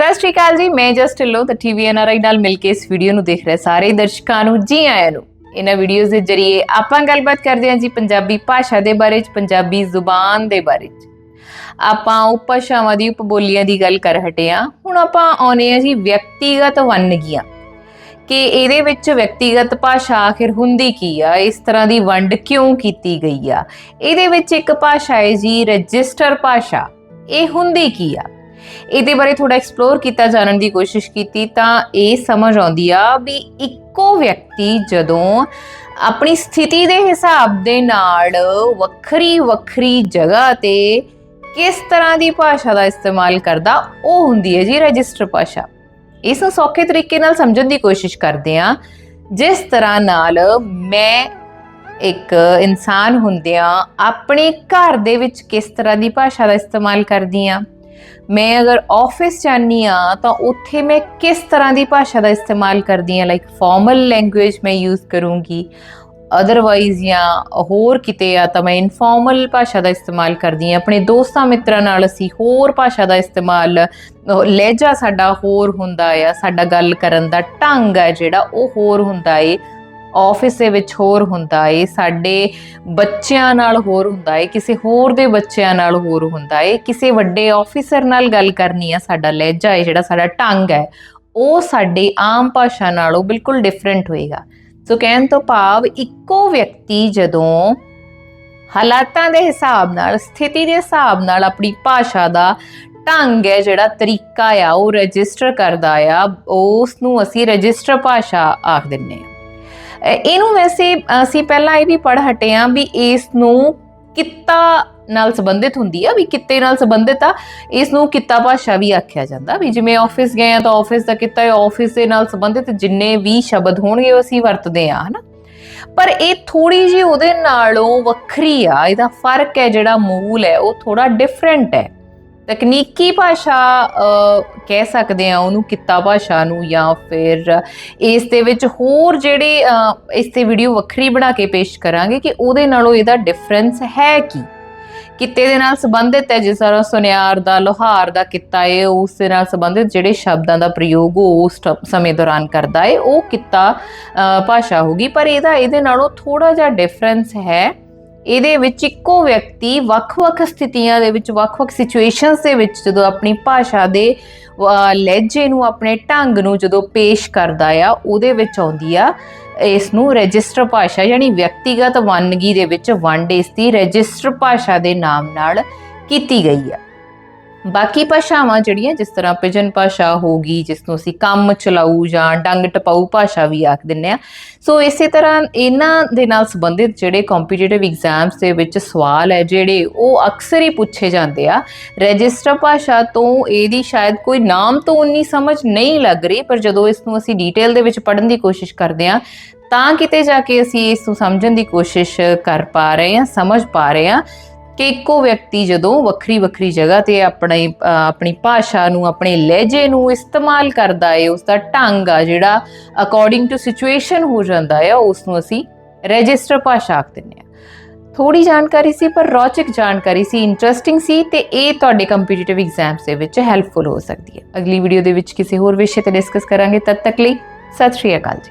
ਸਤਿ ਸ਼੍ਰੀ ਅਕਾਲ ਜੀ, ਮੈਂ ਜਸਟ ਢਿੱਲੋਂ ਤੇ ਟੀਵੀ ਐਨਆਰਆਈ ਨਾਲ ਮਿਲ ਕੇ ਇਸ ਵੀਡੀਓ ਨੂੰ ਦੇਖ ਰਹੇ ਸਾਰੇ ਦਰਸ਼ਕਾਂ ਨੂੰ, ਜੀ ਆਇਆਂ ਨੂੰ। ਇਹਨਾਂ ਵੀਡੀਓਜ਼ ਦੇ ਜ਼ਰੀਏ ਆਪਾਂ ਗੱਲਬਾਤ ਕਰਦੇ ਹਾਂ ਜੀ ਪੰਜਾਬੀ ਭਾਸ਼ਾ ਦੇ ਬਾਰੇ ਚ, ਪੰਜਾਬੀ ਜ਼ੁਬਾਨ ਦੇ ਬਾਰੇ ਚ। ਆਪਾਂ ਉਪਭਾਸ਼ਾਵਾਂ ਦੀ, ਉਪਬੋਲੀਆਂ ਦੀ ਗੱਲ ਕਰ ਹਟੇ ਹਾਂ। ਹੁਣ ਆਪਾਂ ਆਉਨੇ ਆ ਜੀ ਵਿਅਕਤੀਗਤ ਵੰਨਗੀਆਂ। ਕਿ ਇਹਦੇ ਵਿੱਚ ਵਿਅਕਤੀਗਤ ਭਾਸ਼ਾ ਆਖਿਰ ਹੁੰਦੀ ਕੀ ਆ? ਇਸ ਤਰ੍ਹਾਂ ਦੀ ਵੰਡ ਕਿਉਂ ਕੀਤੀ ਗਈ ਆ? ਇਹਦੇ ਵਿੱਚ ਇੱਕ ਭਾਸ਼ਾ ਹੈ ਜੀ, ਰਜਿਸਟਰ ਭਾਸ਼ਾ। ਇਹ ਹੁੰਦੀ ਕੀ ਆ? ਇਹਦੇ ਬਾਰੇ ਥੋੜਾ ਐਕਸਪਲੋਰ ਕੀਤਾ ਜਾਣਨ ਦੀ ਕੋਸ਼ਿਸ਼ ਕੀਤੀ ਤਾਂ ਇਹ ਸਮਝ ਆਉਂਦੀ ਆ ਵੀ ਇੱਕੋ ਵਿਅਕਤੀ ਜਦੋਂ ਆਪਣੀ ਸਥਿਤੀ ਦੇ ਹਿਸਾਬ ਦੇ ਨਾਲ ਵੱਖਰੀ ਵੱਖਰੀ ਜਗ੍ਹਾ ਤੇ ਕਿਸ ਤਰ੍ਹਾਂ ਦੀ ਭਾਸ਼ਾ ਦਾ ਇਸਤੇਮਾਲ ਕਰਦਾ, ਉਹ ਹੁੰਦੀ ਹੈ ਜੀ ਰਜਿਸਟਰ ਭਾਸ਼ਾ। ਇਸ ਨੂੰ ਸੌਖੇ ਤਰੀਕੇ ਨਾਲ ਸਮਝਣ ਦੀ ਕੋਸ਼ਿਸ਼ ਕਰਦੇ ਆ ਜਿਸ ਤਰ੍ਹਾਂ ਨਾਲ ਮੈਂ ਇੱਕ ਇਨਸਾਨ ਹੁੰਦਿਆਂ ਆਪਣੇ ਘਰ ਦੇ ਵਿੱਚ ਕਿਸ ਤਰ੍ਹਾਂ ਦੀ ਭਾਸ਼ਾ ਦਾ ਇਸਤੇਮਾਲ ਕਰਦੀ ਆ ਮੈਂ ਅਗਰ ਆਫਿਸ ਜਾਨੀ ਆ ਤਾਂ ਉੱਥੇ ਮੈਂ ਕਿਸ ਤਰ੍ਹਾਂ ਦੀ ਭਾਸ਼ਾ ਦਾ ਇਸਤੇਮਾਲ ਕਰਦੀ ਆ ਲਾਈਕ ਫਾਰਮਲ ਲੈਂਗੁਏਜ ਮੈਂ ਯੂਜ਼ ਕਰੂੰਗੀ। ਅਦਰਵਾਈਜ਼ ਜਾਂ ਹੋਰ ਕਿਤੇ ਆ, ਤਾਂ ਮੈਂ ਇਨਫਾਰਮਲ ਭਾਸ਼ਾ ਦਾ ਇਸਤੇਮਾਲ ਕਰਦੀ ਆ ਆਪਣੇ ਦੋਸਤਾਂ ਮਿੱਤਰਾਂ ਨਾਲ ਅਸੀਂ ਹੋਰ ਭਾਸ਼ਾ ਦਾ ਇਸਤੇਮਾਲ ਲਹਿਜਾ ਸਾਡਾ ਹੋਰ ਹੁੰਦਾ ਆ। ਸਾਡਾ ਗੱਲ ਕਰਨ ਦਾ ਢੰਗ ਹੈ ਜਿਹੜਾ ਉਹ ਹੋਰ ਹੁੰਦਾ ਏ। ਆਫਿਸ ਦੇ ਵਿੱਚ ਹੋਰ ਹੁੰਦਾ ਏ, ਸਾਡੇ ਬੱਚਿਆਂ ਨਾਲ ਹੋਰ ਹੁੰਦਾ ਏ, ਕਿਸੇ ਹੋਰ ਦੇ ਬੱਚਿਆਂ ਨਾਲ ਹੋਰ ਹੁੰਦਾ ਏ, ਕਿਸੇ ਵੱਡੇ ਆਫੀਸਰ ਨਾਲ ਗੱਲ ਕਰਨੀ ਆ ਸਾਡਾ ਲਹਿਜਾ ਏ, ਜਿਹੜਾ ਸਾਡਾ ਢੰਗ ਹੈ, ਉਹ ਸਾਡੀ ਆਮ ਭਾਸ਼ਾ ਨਾਲੋਂ ਬਿਲਕੁਲ ਡਿਫਰੈਂਟ ਹੋਏਗਾ। ਸੋ ਕਹਿਣ ਤੋਂ ਭਾਵ ਇੱਕੋ ਵਿਅਕਤੀ ਜਦੋਂ ਹਾਲਾਤਾਂ ਦੇ ਹਿਸਾਬ ਨਾਲ, ਸਥਿਤੀ ਦੇ ਹਿਸਾਬ ਨਾਲ ਆਪਣੀ ਭਾਸ਼ਾ ਦਾ ਢੰਗ ਹੈ, ਜਿਹੜਾ ਤਰੀਕਾ ਆ, ਉਹ ਰਜਿਸਟਰ ਕਰਦਾ ਆ, ਉਸ ਨੂੰ ਅਸੀਂ ਰਜਿਸਟਰ ਭਾਸ਼ਾ ਆਖ ਦਿੰਨੇ ਆ। ਇਹਨੂੰ ਵੈਸੇ ਅਸੀਂ ਪਹਿਲਾਂ ਇਹ ਵੀ ਪੜ੍ਹ ਹਟੇ ਆ ਵੀ ਇਸ ਨੂੰ ਕਿੱਤਾ ਨਾਲ ਸੰਬੰਧਿਤ ਹੁੰਦੀ ਆ, ਵੀ ਕਿੱਤੇ ਨਾਲ ਸੰਬੰਧਿਤ ਆ। ਇਸ ਨੂੰ ਕਿੱਤਾ ਭਾਸ਼ਾ ਵੀ ਆਖਿਆ ਜਾਂਦਾ ਵੀ ਜਿਵੇਂ ਆਫਿਸ ਗਏ ਆ ਤਾਂ ਆਫਿਸ ਦਾ ਕਿੱਤਾ ਹੈ ਆਫਿਸ ਦੇ ਨਾਲ ਸੰਬੰਧਿਤ ਜਿੰਨੇ ਵੀ ਸ਼ਬਦ ਹੋਣਗੇ ਉਹ ਅਸੀਂ ਵਰਤਦੇ ਆ ਹਨਾ। ਪਰ ਇਹ ਥੋੜੀ ਜਿਹੀ ਉਹਦੇ ਨਾਲੋਂ ਵੱਖਰੀ ਆ, ਇਹਦਾ ਫ਼ਰਕ ਹੈ ਜਿਹੜਾ ਮੂਲ ਹੈ, ਉਹ ਥੋੜਾ ਡਿਫਰੈਂਟ ਹੈ। ਤਕਨੀਕੀ ਭਾਸ਼ਾ ਕਹਿ ਸਕਦੇ ਆ ਉਹਨੂੰ ਕਿੱਤਾ ਭਾਸ਼ਾ ਨੂੰ ਜਾਂ ਫਿਰ ਇਸ ਦੇ ਵਿੱਚ ਹੋਰ ਜਿਹੜੇ ਇਸ ਤੇ ਵੀਡੀਓ ਵੱਖਰੀ ਬਣਾ ਕੇ ਪੇਸ਼ ਕਰਾਂਗੇ ਕਿ ਉਹਦੇ ਨਾਲੋਂ ਇਹਦਾ ਡਿਫਰੈਂਸ ਹੈ ਕੀ। ਕਿੱਤੇ ਦੇ ਨਾਲ ਸੰਬੰਧਿਤ ਹੈ ਜਿਸ ਤਰ੍ਹਾਂ ਸੁਨਿਆਰ ਦਾ ਲੋਹਾਰ ਦਾ ਕਿੱਤਾ ਹੈ ਉਸ ਦੇ ਨਾਲ ਸੰਬੰਧਿਤ ਜਿਹੜੇ ਸ਼ਬਦਾਂ ਦਾ ਪ੍ਰਯੋਗ ਉਹ ਉਸ ਟ- ਸਮੇਂ ਦੌਰਾਨ ਕਰਦਾ ਹੈ ਉਹ ਕਿੱਤਾ ਅਹ, ਭਾਸ਼ਾ ਹੋਗੀ ਪਰ ਇਹਦਾ ਇਹਦੇ ਨਾਲੋਂ ਥੋੜਾ ਜਿਹਾ ਡਿਫਰੈਂਸ ਹੈ ਇਹਦੇ ਵਿੱਚ ਇੱਕੋ ਵਿਅਕਤੀ ਵੱਖ-ਵੱਖ ਸਥਿਤੀਆਂ ਦੇ ਵਿੱਚ, ਵੱਖ-ਵੱਖ ਸਿਚੁਏਸ਼ਨਸ ਦੇ ਵਿੱਚ ਜਦੋਂ ਆਪਣੀ ਭਾਸ਼ਾ ਦੇ ਲਹਿਜੇ ਨੂੰ ਆਪਣੇ ਢੰਗ ਨੂੰ ਜਦੋਂ ਪੇਸ਼ ਕਰਦਾ ਆ, ਉਹਦੇ ਵਿੱਚ ਆਉਂਦੀ ਆ ਇਸ ਨੂੰ ਰਜਿਸਟਰ ਭਾਸ਼ਾ ਯਾਨੀ ਵਿਅਕਤੀਗਤ ਵੰਨਗੀ ਦੇ ਵਿੱਚ ਵੰਡ ਇਸ ਦੀ ਰਜਿਸਟਰ ਭਾਸ਼ਾ ਦੇ ਨਾਮ ਨਾਲ ਕੀਤੀ ਗਈ ਆ। ਬਾਕੀ ਭਾਸ਼ਾਵਾਂ ਜਿਹੜੀਆਂ, ਜਿਸ ਤਰ੍ਹਾਂ ਪਿਜਨ ਭਾਸ਼ਾ ਹੋਗੀ ਜਿਸ ਨੂੰ ਅਸੀਂ ਕੰਮ ਚਲਾਊ ਜਾਂ ਡੰਗ ਟਪਾਊ ਭਾਸ਼ਾ ਵੀ ਆਖ ਦਿੰਨੇ ਆ ਸੋ ਇਸੇ ਤਰ੍ਹਾਂ ਇਹਨਾਂ ਦੇ ਨਾਲ ਸੰਬੰਧਿਤ ਜਿਹੜੇ ਕੰਪੀਟੀਟਿਵ ਐਗਜ਼ਾਮਸ ਦੇ ਵਿੱਚ ਸਵਾਲ ਹੈ, ਜਿਹੜੇ ਉਹ ਅਕਸਰ ਹੀ ਪੁੱਛੇ ਜਾਂਦੇ ਆ। ਰਜਿਸਟਰ ਭਾਸ਼ਾ ਤੋਂ ਇਹਦੀ ਸ਼ਾਇਦ ਕੋਈ ਨਾਮ ਤੋਂ ਉਨੀ ਸਮਝ ਨਹੀਂ ਲੱਗ ਰਹੀ, ਪਰ ਜਦੋਂ ਇਸ ਨੂੰ ਅਸੀਂ ਡੀਟੇਲ ਦੇ ਵਿੱਚ ਪੜ੍ਹਨ ਦੀ ਕੋਸ਼ਿਸ਼ ਕਰਦੇ ਆ ਤਾਂ ਕਿਤੇ ਜਾ ਕੇ ਅਸੀਂ ਇਸ ਨੂੰ ਸਮਝਣ ਦੀ ਕੋਸ਼ਿਸ਼ ਕਰ ਪਾ ਰਹੇ ਹਾਂ, ਸਮਝ ਪਾ ਰਹੇ ਹਾਂ। ਕਿ ਇੱਕੋ ਵਿਅਕਤੀ ਜਦੋਂ ਵੱਖਰੀ ਵੱਖਰੀ ਜਗ੍ਹਾ ਤੇ ਆਪਣੇ ਆਪਣੀ ਭਾਸ਼ਾ ਨੂੰ, ਆਪਣੇ ਲਹਿਜੇ ਨੂੰ ਇਸਤੇਮਾਲ ਕਰਦਾ ਏ ਉਸ ਦਾ ਢੰਗ ਆ ਜਿਹੜਾ ਅਕੋਰਡਿੰਗ ਟੂ ਸਿਚੁਏਸ਼ਨ ਹੋ ਜਾਂਦਾ ਹੈ ਉਸ ਨੂੰ ਅਸੀਂ ਰਜਿਸਟਰ ਭਾਸ਼ਾ ਆਖ ਦਿੰਦੇ ਹਾਂ। ਥੋੜੀ ਜਾਣਕਾਰੀ ਸੀ, ਪਰ ਰੌਚਕ ਜਾਣਕਾਰੀ ਸੀ ਇੰਟਰਸਟਿੰਗ ਸੀ ਤੇ ਇਹ ਤੁਹਾਡੇ ਕੰਪੀਟੀਟਿਵ ਐਗਜ਼ਾਮਸ ਦੇ ਵਿੱਚ ਹੈਲਪਫੁਲ ਹੋ ਸਕਦੀ ਹੈ। ਅਗਲੀ ਵੀਡੀਓ ਦੇ ਵਿੱਚ ਕਿਸੇ ਹੋਰ ਵਿਸ਼ੇ ਤੇ ਡਿਸਕਸ ਕਰਾਂਗੇ। ਤਦ ਤੱਕ ਲਈ ਸਤਿ ਸ਼੍ਰੀ ਅਕਾਲ ਜੀ।